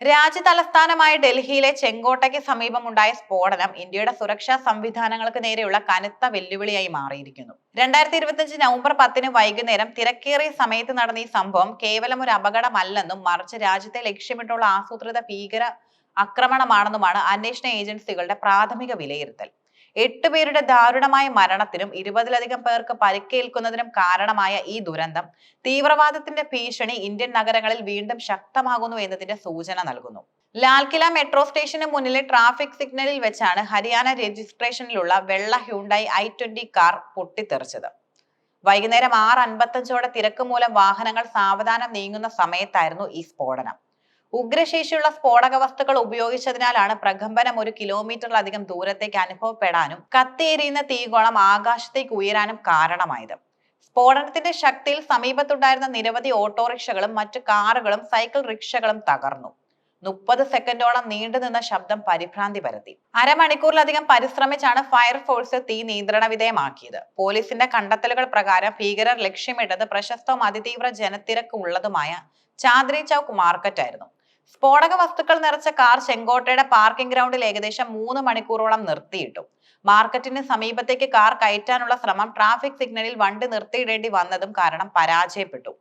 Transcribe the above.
രാജ്യ തലസ്ഥാനമായ ഡൽഹിയിലെ ചെങ്കോട്ടയ്ക്ക് സമീപമുണ്ടായ സ്ഫോടനം ഇന്ത്യയുടെ സുരക്ഷാ സംവിധാനങ്ങൾക്ക് നേരെയുള്ള കനത്ത വെല്ലുവിളിയായി മാറിയിരിക്കുന്നു. രണ്ടായിരത്തി ഇരുപത്തിയഞ്ച് നവംബർ പത്തിന് വൈകുന്നേരം തിരക്കേറിയ സമയത്ത് നടന്ന ഈ സംഭവം കേവലം ഒരു അപകടമല്ലെന്നും മറിച്ച് രാജ്യത്തെ ലക്ഷ്യമിട്ടുള്ള ആസൂത്രിത ഭീകര ആക്രമണമാണെന്നുമാണ് അന്വേഷണ ഏജൻസികളുടെ പ്രാഥമിക വിലയിരുത്തൽ. എട്ട് പേരുടെ ദാരുണമായ മരണത്തിനും ഇരുപതിലധികം പേർക്ക് പരിക്കേൽക്കുന്നതിനും കാരണമായ ഈ ദുരന്തം തീവ്രവാദത്തിന്റെ ഭീഷണി ഇന്ത്യൻ നഗരങ്ങളിൽ വീണ്ടും ശക്തമാകുന്നു എന്നതിന്റെ സൂചന നൽകുന്നു. ലാൽകില മെട്രോ സ്റ്റേഷന് മുന്നിലെ ട്രാഫിക് സിഗ്നലിൽ വെച്ചാണ് ഹരിയാന രജിസ്ട്രേഷനിലുള്ള വെള്ള ഹ്യൂണ്ടായി ഐ ട്വന്റി കാർ പൊട്ടിത്തെറിച്ചത്. വൈകുന്നേരം ആറ് അൻപത്തഞ്ചോടെ തിരക്ക് മൂലം വാഹനങ്ങൾ സാവധാനം നീങ്ങുന്ന സമയത്തായിരുന്നു ഈ സ്ഫോടനം. ഉഗ്രശേഷിയുള്ള സ്ഫോടക വസ്തുക്കൾ ഉപയോഗിച്ചതിനാലാണ് പ്രകമ്പനം ഒരു കിലോമീറ്ററിലധികം ദൂരത്തേക്ക് അനുഭവപ്പെടാനും കത്തിയെരിയുന്ന തീകോളം ആകാശത്തേക്ക് ഉയരാനും കാരണമായത്. സ്ഫോടനത്തിന്റെ ശക്തിയിൽ സമീപത്തുണ്ടായിരുന്ന നിരവധി ഓട്ടോറിക്ഷകളും മറ്റു കാറുകളും സൈക്കിൾ റിക്ഷകളും തകർന്നു. മുപ്പത് സെക്കൻഡോളം നീണ്ടുനിന്ന ശബ്ദം പരിഭ്രാന്തി പരത്തി. അരമണിക്കൂറിലധികം പരിശ്രമിച്ചാണ് ഫയർഫോഴ്സ് തീ നിയന്ത്രണ വിധേയമാക്കിയത്. പോലീസിന്റെ കണ്ടെത്തലുകൾ പ്രകാരം ഭീകരർ ലക്ഷ്യമിട്ടത് പ്രശസ്തവും അതിതീവ്ര ജനത്തിരക്ക് ഉള്ളതുമായ ചാന്ദ്രി ചൌക്ക് മാർക്കറ്റ് ആയിരുന്നു സ്ഫോടക വസ്തുക്കൾ നിറച്ച കാർ ചെങ്കോട്ടയുടെ പാർക്കിംഗ് ഗ്രൗണ്ടിൽ ഏകദേശം മൂന്ന് മണിക്കൂറോളം നിർത്തിയിട്ടു. മാർക്കറ്റിന് സമീപത്തേക്ക് കാർ കയറ്റാനുള്ള ശ്രമം ട്രാഫിക് സിഗ്നലിൽ വണ്ടി നിർത്തിയിടേണ്ടി വന്നതും കാരണം പരാജയപ്പെട്ടു.